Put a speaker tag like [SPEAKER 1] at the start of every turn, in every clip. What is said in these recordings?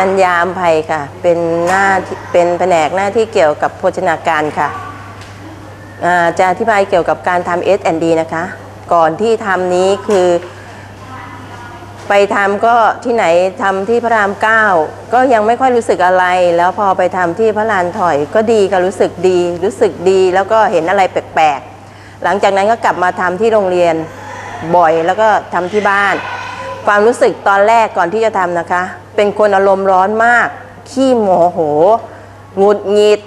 [SPEAKER 1] จัญญามภัยค่ะ เป็นหน้าเป็นแผนกหน้าที่เกี่ยวกับโภชนาการค่ะจะอธิบายเกี่ยวกับการทำ S&D นะคะ ก่อนที่ทำนี้คือ ไปทำก็ที่ไหนทำที่พระรามเก้าก็ยังไม่ค่อยรู้สึกอะไร แล้วพอไปทำที่พระลานถอยก็ดีก็รู้สึกดี รู้สึกดีแล้วก็เห็นอะไรแปลกๆ หลังจากนั้นก็กลับมาทำที่โรงเรียนบ่อยแล้วก็ทำที่บ้าน ความรู้สึกตอนแรกก่อนที่จะทำนะคะ เป็นคนอารมณ์ร้อนมาก ขี้โมโหหงุดหงิด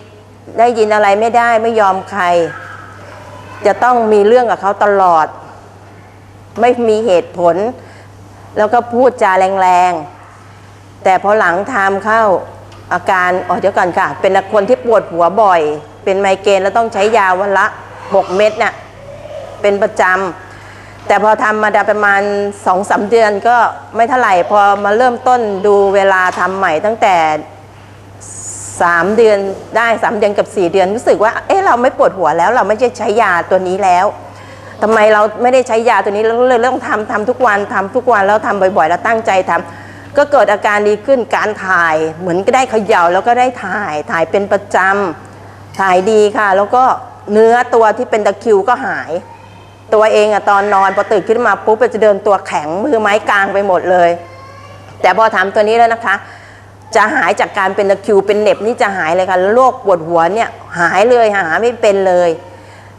[SPEAKER 1] ได้ยินอะไรไม่ได้ไม่ยอมใคร จะต้องมีเรื่องกับเขาตลอด ไม่มีเหตุผล แล้วก็พูดจาแรงๆ แต่พอหลังทำเข้าอาการอ๋อเดี๋ยวก่อนค่ะ เป็นคนที่ปวดหัวบ่อย เป็นไมเกรนแล้วต้องใช้ยาวันละ 6 เม็ดน่ะเป็นประจำ แต่พอทำมาได้ประมาณ2อสเดือนก็ไม่เท่าไหร่ พอมาเริ่มต้นดูเวลาทำใหม่ตั้งแต่ 3 เดือนได้3เดือนกับ 4 เดือนรู้สึกว่า เอ๊ะเราไม่ปวดหัวแล้ว เราไม่ใช่ใช้ยาตัวนี้แล้วทำไมเราไม่ได้ใช้ยาตัวนี้แล้วเลยต้องทำทำทุกวันทำทุกวันแล้วทำบ่อยๆแล้วตั้งใจทำก็เกิดอาการดีขึ้นการถ่ายเหมือนก็ได้เขย่าแล้วก็ได้ถ่ายถ่ายเป็นประจำถ่ายดีค่ะ แล้วก็เนื้อตัวที่เป็นตะคิวก็หาย ตัวเองอะตอนนอนพอตื่นขึ้นมาปุ๊บจะเดินตัวแข็งมือไม้กลางไปหมดเลย แต่พอทำตัวนี้แล้วนะคะ จะหายจากการเป็นตะคิวเป็นเน็บนี่จะหายเลยค่ะโรคปวดหัวเนี่ยหายเลยหาไม่เป็นเลย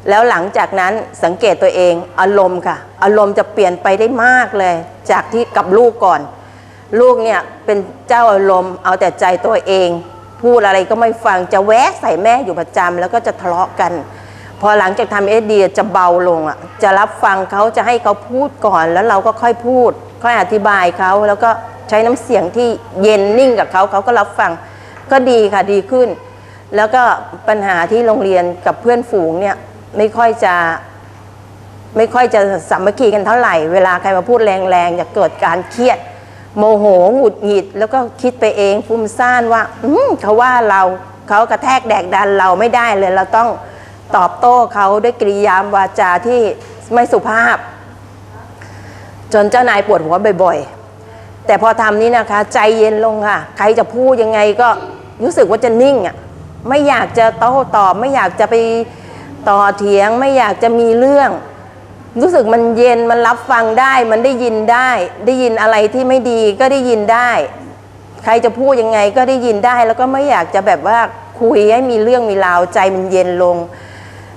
[SPEAKER 1] แล้วหลังจากนั้นสังเกตตัวเองอารมณ์ค่ะ อารมณ์จะเปลี่ยนไปได้มากเลย จากที่กับลูกก่อน ลูกเนี่ยเป็นเจ้าอารมณ์เอาแต่ใจตัวเอง พูดอะไรก็ไม่ฟังจะแวะใส่แม่อยู่ประจำแล้วก็จะทะเลาะกัน อหลังจากทำเอสดีจะเบาลงอะจะรับฟังเขาจะให้เขาพูดก่อนแล้วเราก็ค่อยพูด ค่อยอธิบายเขาแล้วก็ใช้น้ำเสียงที่เย็นนิ่งกับเขาเขาก็รับฟังก็ดีค่ะดีขึ้น แล้วก็ปัญหาที่โรงเรียนกับเพื่อนฝูงเนี่ยไม่ค่อยจะไม่ค่อยจะสามัคคีกันเท่าไหร่ เวลาใครมาพูดแรงๆจะเกิดการเครียด โมโหหงุดหงิด แล้วก็คิดไปเองฟุ้มซ่านว่า อืมเขาว่าเราเขากระแทกแดกดันเราไม่ได้เลยเราต้อง ตอบโต้เขาด้วยกริยามวาจาที่ไม่สุภาพ จนเจ้านายปวดหัวบ่อย ๆ แต่พอทำนี้นะคะ ใจเย็นลงค่ะ ใครจะพูดยังไงก็รู้สึกว่าจะนิ่งอะไม่อยากจะโต้ตอบ ไม่อยากจะไปต่อเถียง ไม่อยากจะมีเรื่อง รู้สึกมันเย็นมันรับฟังได้ มันได้ยินได้ ได้ยินอะไรที่ไม่ดีก็ได้ยินได้ ใครจะพูดยังไงก็ได้ยินได้ แล้วก็ไม่อยากจะแบบว่าคุยให้มีเรื่องมีราวใจมันเย็นลง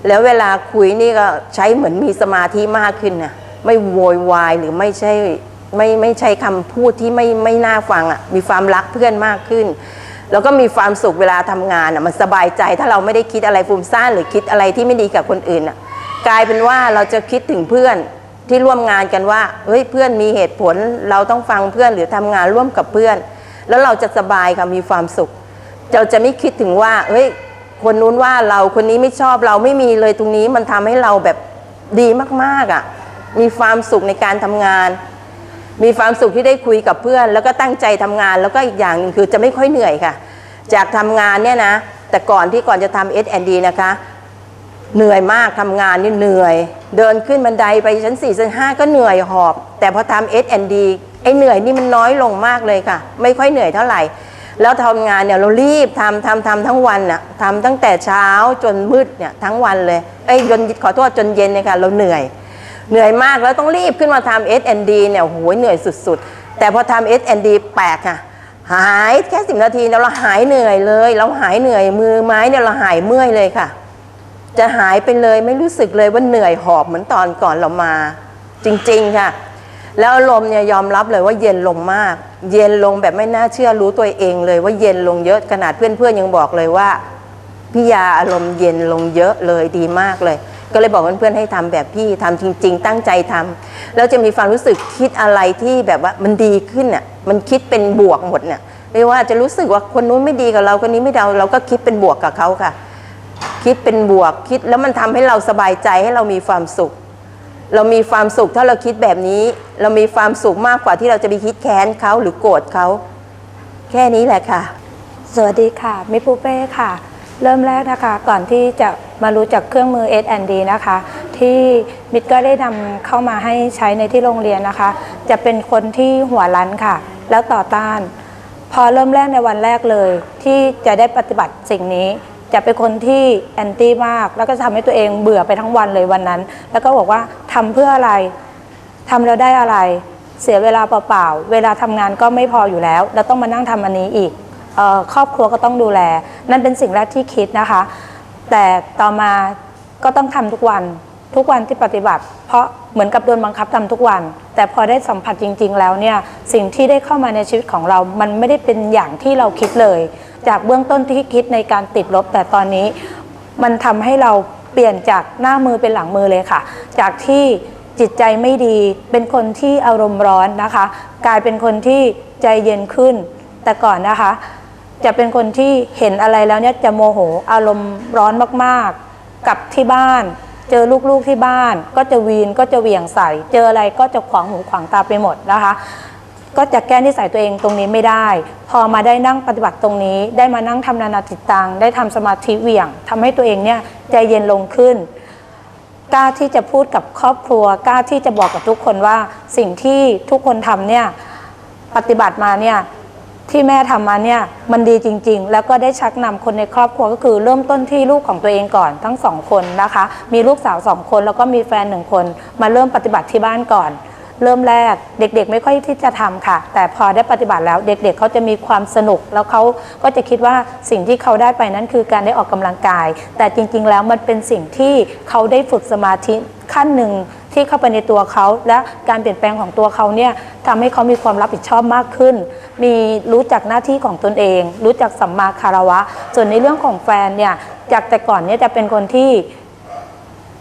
[SPEAKER 1] แล้วเวลาคุยนี่ก็ใช้เหมือนมีสมาธิมากขึ้นนะไม่โวยวายหรือไม่ใช่ไม่ไม่ใช่คำพูดที่ไม่ไม่น่าฟังอะมีความรักเพื่อนมากขึ้น แล้วก็มีความสุขเวลาทำงานอะมันสบายใจถ้าเราไม่ได้คิดอะไรฟุ้งซ่านหรือคิดอะไรที่ไม่ดีกับคนอื่นอะกลายเป็นว่าเราจะคิดถึงเพื่อนที่ร่วมงานกันว่าเฮ้ยเพื่อนมีเหตุผลเราต้องฟังเพื่อนหรือทำงานร่วมกับเพื่อน แล้วเราจะสบายค่ะมีความสุข เราจะไม่คิดถึงว่าเฮ้ย คนนู้นว่าเราคนนี้ไม่ชอบเราไม่มีเลยตรงนี้มันทำให้เราแบบดีมากๆอะ่ะ มีความสุขในการทำงาน มีความสุขที่ได้คุยกับเพื่อน แล้วก็ตั้งใจทำงานแล้วก็อีกอย่างหนึ่งคือจะไม่ค่อยเหนื่อยค่ะ จากทำงานเนี่ยนะ แต่ก่อนที่ก่อนจะทำ S&D นะคะ เหนื่อยมากทำงานนี่เหนื่อย เดินขึ้นบันไดไปชั้น4ชั้น5ก็เหนื่อยหอบ แต่พอทำ S&D ไอ้เหนื่อยนี่มันน้อยลงมากเลยค่ะ ไม่ค่อยเหนื่อยเท่าไหร่ แล้วทำงานเนี่ยเรารีบทำทำทำทั้งวันน่ะทำตั้งแต่เช้าจนมืดเนี่ยทั้งวันเลยไอ้ยจนขอโทษจนเย็นเนี่ยค่ะเราเหนื่อย เหนื่อยมากแล้วต้องรีบขึ้นมาทำ S&D เนี่ยโอ้โหเหนื่อยสุดๆ แต่พอทำ S&D แปลกค่ะหายแค่สิบนาทีแล้วเราหายเหนื่อยเลย เราหายเหนื่อยมือไม้เนี่ยเราหายเมื่อยเลยค่ะ จะหายไปเลยไม่รู้สึกเลยว่าเหนื่อยหอบเหมือนตอนก่อนเรามา จริง ๆ ค่ะ แล้วอารมเนี่ยยอมรับเลยว่าเย็นลงมาก เย็นลงแบบไม่น่าเชื่อรู้ตัวเองเลยว่าเย็นลงเยอะขนาดเพื่อนๆยังบอกเลยว่าพี่ยาอารมณ์เย็นลงเยอะเลยดีมากเลย ก็เลยบอกเพื่อนๆให้ทำแบบพี่ทำจริง ๆ ตั้งใจทำแล้วจะมีความรู้สึกคิดอะไรที่แบบว่ามันดีขึ้นอะมันคิดเป็นบวกหมดเนี่ยไม่ว่าจะรู้สึกว่าคนนู้นไม่ดีกับเราคนนี้ไม่ดีเราเราก็คิดเป็นบวกกับเขาค่ะ คิดเป็นบวกคิดแล้วมันทำให้เราสบายใจให้เรามีความสุข เรามีความสุขถ้าเราคิดแบบนี้ เรามีความสุขมากกว่าที่เราจะไปคิดแค้นเขาหรือโกรธเขา แค่นี้แหละค่ะ
[SPEAKER 2] สวัสดีค่ะ มิปูเป้ค่ะ เริ่มแรกนะคะก่อนที่จะมารู้จักเครื่องมือ S&D นะคะ ที่มิตรก็ได้นำเข้ามาให้ใช้ในที่โรงเรียนนะคะ จะเป็นคนที่หัวรั้นค่ะ แล้วต่อต้าน พอเริ่มแรกในวันแรกเลย ที่จะได้ปฏิบัติสิ่งนี้ จะเป็นคนที่แอนตี้มาก แล้วก็ทำให้ตัวเองเบื่อไปทั้งวันเลยวันนั้น แล้วก็บอกว่าทำเพื่ออะไรทำแล้วได้อะไร เสียเวลาเปล่าๆ เวลาทำงานก็ไม่พออยู่แล้ว แล้วต้องมานั่งทำอันนี้อีกออครอบครัวก็ต้องดูแล นั่นเป็นสิ่งแรกที่คิดนะคะ แต่ต่อมาก็ต้องทำทุกวันทุกวันที่ปฏิบัติ เพราะเหมือนกับโดนบังคับทำทุกวัน แต่พอได้สัมผัสจริง ๆ แล้วเนี่ยสิ่งที่ได้เข้ามาในชีวิตของเรา มันไม่ได้เป็นอย่างที่เราคิดเลย จากเบื้องต้นที่คิดในการติดลบ แต่ตอนนี้มันทำให้เราเปลี่ยนจากหน้ามือเป็นหลังมือเลยค่ะ จากที่จิตใจไม่ดีเป็นคนที่อารมณ์ร้อนนะคะ กลายเป็นคนที่ใจเย็นขึ้น แต่ก่อนนะคะ จะเป็นคนที่เห็นอะไรแล้วเนี่ยจะโมโหอารมณ์ร้อนมากๆ กลับที่บ้าน เจอลูกๆที่บ้าน ก็จะวีนก็จะเหวี่ยงใส่ เจออะไรก็จะขวางหูขวางตาไปหมดนะคะ ก็จะแก้นิสัยตัวเองตรงนี้ไม่ได้ พอมาได้นั่งปฏิบัติตรงนี้ ได้มานั่งทำนานาจิตตัง ได้ทำสมาธิเหวี่ยงทำให้ตัวเองเนี่ยใจเย็นลงขึ้นกล้าที่จะพูดกับครอบครัวกล้าที่จะบอกกับทุกคนว่าสิ่งที่ทุกคนทำเนี่ยปฏิบัติมาเนี่ยที่แม่ทำมาเนี่ยมันดีจริง ๆ แล้วก็ได้ชักนำคนในครอบครัวก็คือเริ่มต้นที่ลูกของตัวเองก่อนทั้งสองคนนะคะ มีลูกสาวสองคนแล้วก็มีแฟนหนึ่งคน มาเริ่มปฏิบัติที่บ้านก่อน เริ่มแรกเด็กๆ ไม่ค่อยที่จะทำค่ะ แต่พอได้ปฏิบัติแล้วเด็กๆเขาจะมีความสนุก แล้วเขาก็จะคิดว่าสิ่งที่เขาได้ไปนั้นคือการได้ออกกำลังกาย แต่จริงๆแล้วมันเป็นสิ่งที่เขาได้ฝึกสมาธิขั้นหนึ่งที่เข้าไปในตัวเขา และการเปลี่ยนแปลงของตัวเขาเนี่ยทำให้เขามีความรับผิดชอบมากขึ้น มีรู้จักหน้าที่ของตนเอง รู้จักสัมมาคารวะ ส่วนในเรื่องของแฟนเนี่ยจากแต่ก่อนเนี่ยจะเป็นคนที่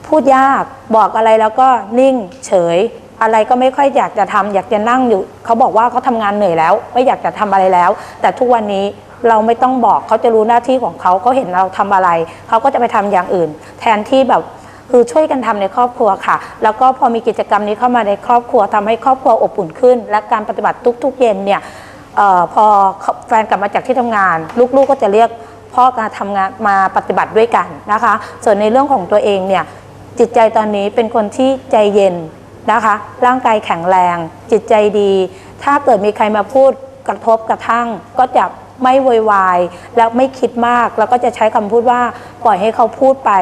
[SPEAKER 2] พูดยากบอกอะไรแล้วก็นิ่งเฉย อะไรก็ไม่ค่อยอยากจะทำอยากจะนั่งอยู่ เขาบอกว่าเขาทำงานเหนื่อยแล้ว ไม่อยากจะทำอะไรแล้ว แต่ทุกวันนี้เราไม่ต้องบอกเขาจะรู้หน้าที่ของเขาเขาเห็นเราทำอะไร เขาก็จะไปทำอย่างอื่น แทนที่แบบคือช่วยกันทำในครอบครัวค่ะ แล้วก็พอมีกิจกรรมนี้เข้ามาในครอบครัวทำให้ครอบครัวอบอุ่นขึ้น และการปฏิบัติทุก ๆ เย็นเนี่ยออพอแฟนกลับมาจากที่ทำงาน ลูกๆก็จะเรียกพ่อการทำงานมาปฏิบัติด้วยกันนะคะ ส่วนในเรื่องของตัวเองเนี่ยจิตใจตอนนี้เป็นคนที่ใจเย็น นะคะ ร่างกายแข็งแรง จิตใจดี ถ้าเกิดมีใครมาพูดกระทบกระทั่ง ก็จะไม่โวยวายแล้วไม่คิดมาก แล้วก็จะใช้คำพูดว่าปล่อยให้เขาพูดไป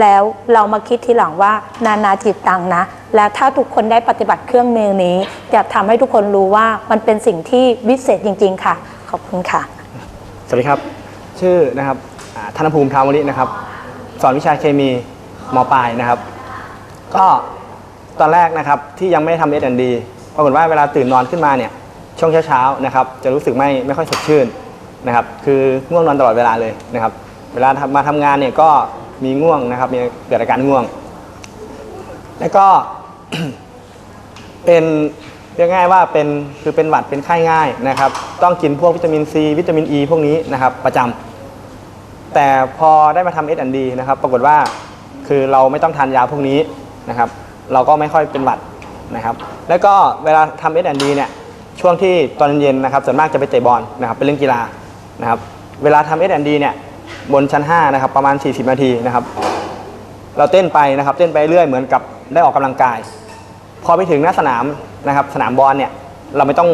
[SPEAKER 2] แล้วเรามาคิดทีหลังว่านานาจิตตังนะ แล้วถ้าทุกคนได้ปฏิบัติเครื่องมือนี้ จะทำให้ทุกคนรู้ว่ามันเป็นสิ่งที่วิเศษจริง ๆ ค่ะ ขอบคุณค่ะ
[SPEAKER 3] สวัสดีครับ ชื่อนะครับอ่าธนภูมิทาวรินะครับ สอนวิชาเคมีมปลายนะครับ ก็ ตอนแรกนะครับที่ยังไม่ได้ทำเอสแอนดีปรากฏว่าเวลาตื่นนอนขึ้นมาเนี่ยช่วงเช้าๆนะครับจะรู้สึกไม่ไม่ค่อยสดชื่นนะครับคือง่วงนอนตลอดเวลาเลยนะครับเวลามาทำงานเนี่ยก็มีง่วงนะครับมีเกิดอาการง่วง แล้วก็เป็นเรียกง่ายว่าเป็นคือเป็นหวัดเป็นไข้ง่ายนะครับ ต้องกินพวกวิตามินซี วิตามินอ e พวกนี้นะครับประจำแต่พอได้มาทำ S&D นะครับ ปรากฏว่าคือเราไม่ต้องทานยาพวกนี้นะครับ เราก็ไม่ค่อยเป็นหวัดนะครับ แล้วก็เวลาทำ S&D เนี่ยช่วงที่ตอนเย็นๆนะครับส่วนมากจะไปเตะบอลนะครับไปเล่นกีฬานะครับเวลาทำ S&D เนี่ยบนชั้น5นะครับประมาณ 40 นาทีนะครับเราเต้นไปนะครับเต้นไปเรื่อยเหมือนกับได้ออกกำลังกาย พอไปถึงหน้าสนามนะครับสนามบอลเนี่ยเราไม่ต้อง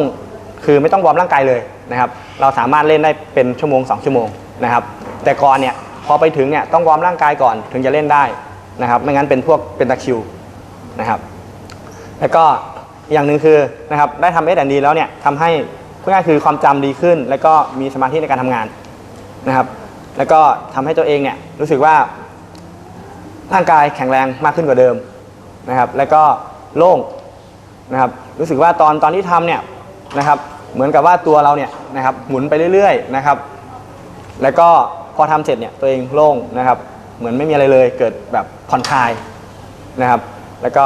[SPEAKER 3] คือไม่ต้องวอร์มร่างกายเลยนะครับเราสามารถเล่นได้เป็นชั่วโมง 2 ชั่วโมงนะครับแต่ก่อนเนี่ยพอไปถึงเนี่ยต้องวอร์มร่างกายก่อนถึงจะเล่นได้นะครับไม่งั้นเป็นพวกเป็นตะคิว นะครับ แล้วก็อย่างหนึ่งคือนะครับได้ทำเอสแอนดีแล้วเนี่ยทำให้พูดง่ายคือความจำดีขึ้น แล้วก็มีสมาธิในการทำงานนะครับ แล้วก็ทำให้ตัวเองเนี่ยรู้สึกว่าร่างกายแข็งแรงมากขึ้นกว่าเดิมนะครับ แล้วก็โล่งนะครับรู้สึกว่าตอนตอนที่ทำเนี่ยนะครับเหมือนกับว่าตัวเราเนี่ยนะครับหมุนไปเรื่อยๆนะครับ แล้วก็พอทำเสร็จเนี่ยตัวเองโล่งนะครับ เหมือนไม่มีอะไรเลยเกิดแบบผ่อนคลายนะครับ แล้วก็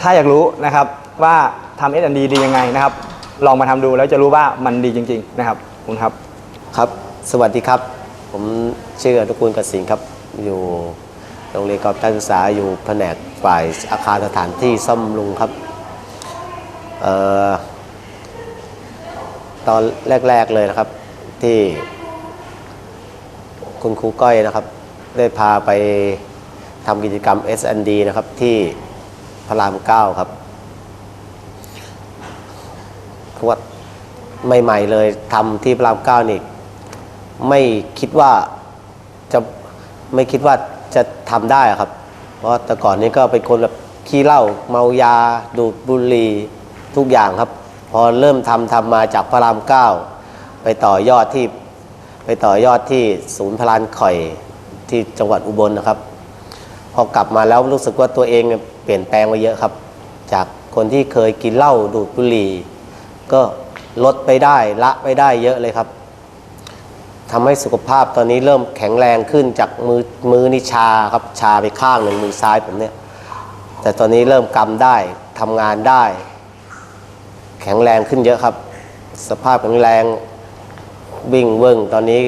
[SPEAKER 3] ถ้าอยากรู้นะครับว่าทำ S&D ดียังไงนะครับ ลองมาทำดูแล้วจะรู้ว่ามันดีจริง ๆ นะครับคุณครับ
[SPEAKER 4] ครับ สวัสดีครับ ผมชื่ออนุกูลกสิงห์ครับ อยู่โรงเรียนกอบการศึกษาอยู่แผนกฝ่ายอาคารสถานที่ซ่อมบำรุงครับเอ่อตอนแรก ๆเลยนะครับที่คุณครูก้อยนะครับ ได้พาไป ทำกิจกรรม S&D นะครับที่พระรามเก้าครับคือว่าใหม่ ๆ เลยทำที่พระรามเก้านี่ไม่คิดว่าจะไม่คิดว่าจะทำได้ครับ เพราะแต่ก่อนนี้ก็เป็นคนแบบขี้เหล้าเมายา ดูดบุหรี่ทุกอย่างครับ พอเริ่มทำทำมาจากพระรามเก้าไปต่อยอดที่ไปต่อยอดที่ศูนย์พลานข่อยที่จังหวัดอุบลนะครับ พอกลับมาแล้วรู้สึกว่าตัวเองเปลี่ยนแปลงไปเยอะครับ จากคนที่เคยกินเหล้าดูดบุหรี่ ก็ลดไปได้ละไปได้เยอะเลยครับทำให้สุขภาพตอนนี้เริ่มแข็งแรงขึ้นจากมือมือนี่ชาครับชาไปข้างหนึ่งมือซ้ายผมเนี่ยแต่ตอนนี้เริ่มกำได้ทำงานได้ แข็งแรงขึ้นเยอะครับ สภาพแข็งแรงวิ่งเวิ้งตอนนี้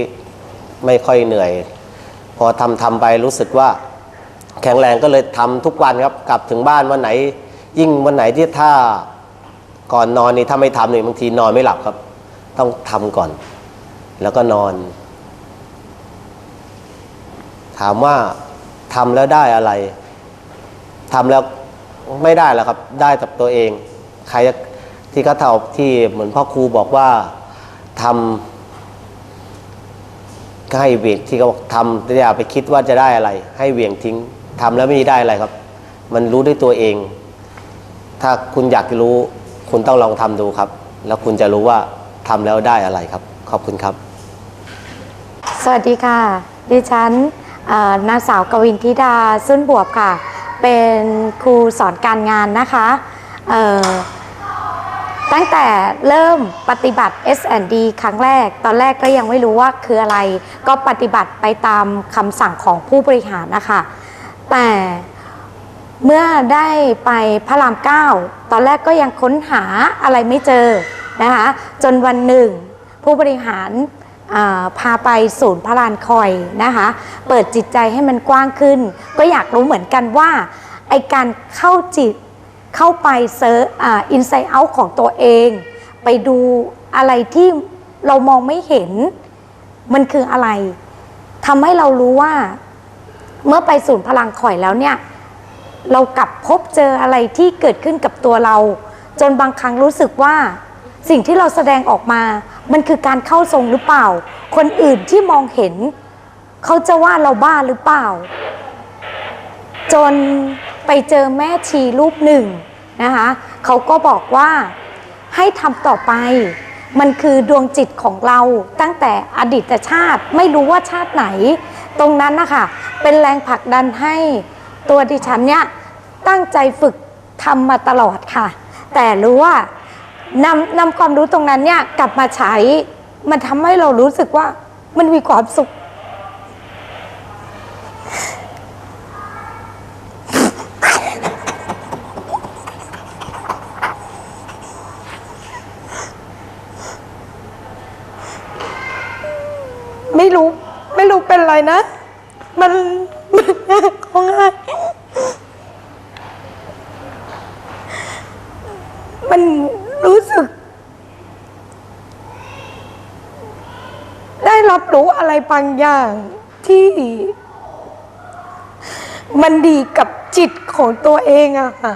[SPEAKER 4] ไม่ค่อยเหนื่อย พอทำทำไปรู้สึกว่า แข็งแรงก็เลยทำทุกวันครับกลับถึงบ้านวันไหน ยิ่งวันไหนที่ถ้าก่อนนอนนี่ถ้าไม่ทำนี่บางทีนอนไม่หลับครับ ต้องทำก่อน แล้วก็นอน ถามว่าทำแล้วได้อะไรทำแล้วไม่ได้แล้วครับ ได้กับตัวเอง ใครที่เขาเท่าที่เหมือนพ่อครูบอกว่าทำก็ให้เวียงที่เขาบอกทำอย่าไปคิดว่าจะได้อะไร ให้เวียงทิ้ง ทำแล้วไม่ได้อะไรครับ มันรู้ด้วยตัวเอง ถ้าคุณอยากรู้ คุณต้องลองทำดูครับ แล้วคุณจะรู้ว่าทำแล้วได้อะไรครับ ขอบคุณครับ
[SPEAKER 5] สวัสดีค่ะ ดิฉันนางสาวกวินธิดาสุนบวบค่ะ เป็นครูสอนการงานนะคะตั้งแต่เริ่มปฏิบัติ S&D ครั้งแรก ตอนแรกก็ยังไม่รู้ว่าคืออะไร ก็ปฏิบัติไปตามคำสั่งของผู้บริหารนะคะ แต่เมื่อได้ไปพระรามเก้าตอนแรกก็ยังค้นหาอะไรไม่เจอนะคะจนวันหนึ่งผู้บริหารพาไปศูนย์พระลานคอยนะคะ เปิดจิตใจให้มันกว้างขึ้น ก็อยากรู้เหมือนกันว่าไอการเข้าจิตเข้าไปเซิร์ชอินไซต์เอาของตัวเอง ไปดูอะไรที่เรามองไม่เห็นมันคืออะไรทำให้เรารู้ว่า เมื่อไปศูนย์พลังคอยแล้วเนี่ย เรากลับพบเจออะไรที่เกิดขึ้นกับตัวเรา จนบางครั้งรู้สึกว่า สิ่งที่เราแสดงออกมา มันคือการเข้าทรงหรือเปล่า คนอื่นที่มองเห็น เขาจะว่าเราบ้าหรือเปล่า จนไปเจอแม่ชีรูปหนึ่งนะคะเขาก็บอกว่าให้ทำต่อไปมันคือดวงจิตของเราตั้งแต่อดีตชาติไม่รู้ว่าชาติไหน ตรงนั้นนะคะเป็นแรงผลักดันให้ตัวดิฉันเนี่ยตั้งใจฝึกทำมาตลอดค่ะ แต่รู้ว่านำนำความรู้ตรงนั้นเนี่ยกลับมาใช้ มันทำให้เรารู้สึกว่ามันมีความสุข
[SPEAKER 2] ไม่รู้ ไปนะ มันมันของง่ายมันรู้สึก ได้รับรู้อะไรบางอย่างที่ มันดีกับจิตของตัวเองอะค่ะ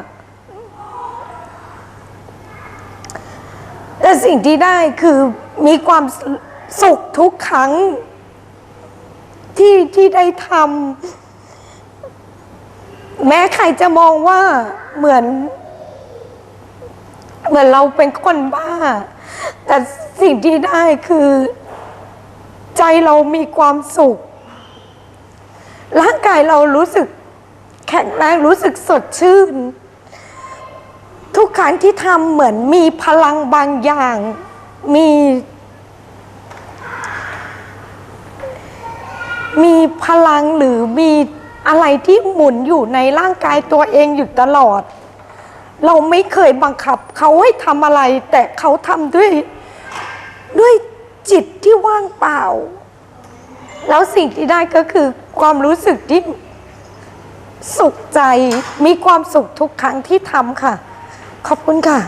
[SPEAKER 2] แต่สิ่งที่ได้คือมีความสุขทุกครั้ง ที่ที่ได้ทำแม้ใครจะมองว่าเหมือน เหมือนเราเป็นคนบ้า แต่สิ่งที่ได้คือ ใจเรามีความสุข ร่างกายเรารู้สึก แข็งแรงรู้สึกสดชื่น ทุกครั้งที่ทำเหมือนมีพลังบางอย่าง มี มีพลังหรือมีอะไรที่หมุนอยู่ในร่างกายตัวเองอยู่ตลอด เราไม่เคยบังคับเขาให้ทำอะไร แต่เขาทำด้วยด้วยจิตที่ว่างเปล่า แล้วสิ่งที่ได้ก็คือความรู้สึกที่สุขใจมีความสุขทุกครั้งที่ทำค่ะ ขอบคุณค่ะ